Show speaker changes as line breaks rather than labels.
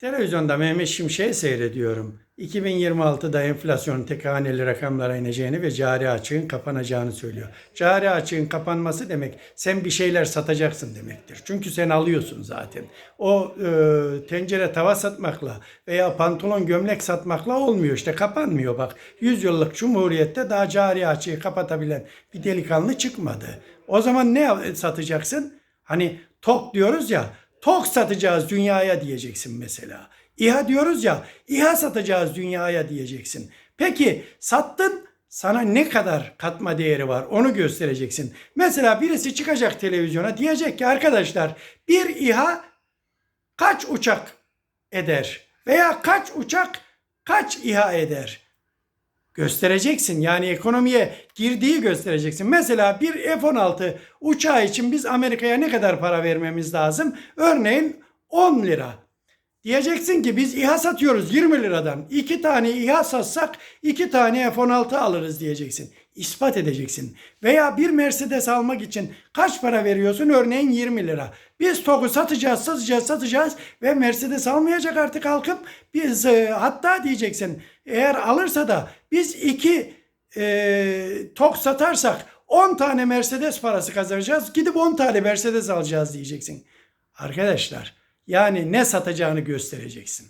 Televizyonda Mehmet Şimşek'i seyrediyorum. 2026'da enflasyonun tek haneli rakamlara ineceğini ve cari açığın kapanacağını söylüyor. Cari açığın kapanması demek sen bir şeyler satacaksın demektir. Çünkü sen alıyorsun zaten. O e, tencere tava satmakla veya pantolon gömlek satmakla olmuyor işte kapanmıyor bak. 100 yıllık cumhuriyette daha cari açığı kapatabilen bir delikanlı çıkmadı. O zaman ne satacaksın? Hani tok diyoruz ya tok satacağız dünyaya diyeceksin mesela. İHA diyoruz ya İHA satacağız dünyaya diyeceksin. Peki sattın sana ne kadar katma değeri var onu göstereceksin. Mesela birisi çıkacak televizyona diyecek ki arkadaşlar bir İHA kaç uçak eder veya kaç uçak kaç İHA eder? Göstereceksin. Yani ekonomiye girdiği göstereceksin. Mesela bir F-16 uçağı için biz Amerika'ya ne kadar para vermemiz lazım? Örneğin 10 lira. Diyeceksin ki biz İHA satıyoruz 20 liradan. İki tane İHA satsak iki tane F-16 alırız diyeceksin. İspat edeceksin. Veya bir Mercedes almak için kaç para veriyorsun? Örneğin 20 lira. Biz TOG'u satacağız, satacağız, satacağız ve Mercedes almayacak artık halkım. Biz e, hatta diyeceksin eğer alırsa da biz iki e, TOG satarsak 10 tane Mercedes parası kazanacağız. Gidip 10 tane Mercedes alacağız diyeceksin. Arkadaşlar yani ne satacağını göstereceksin.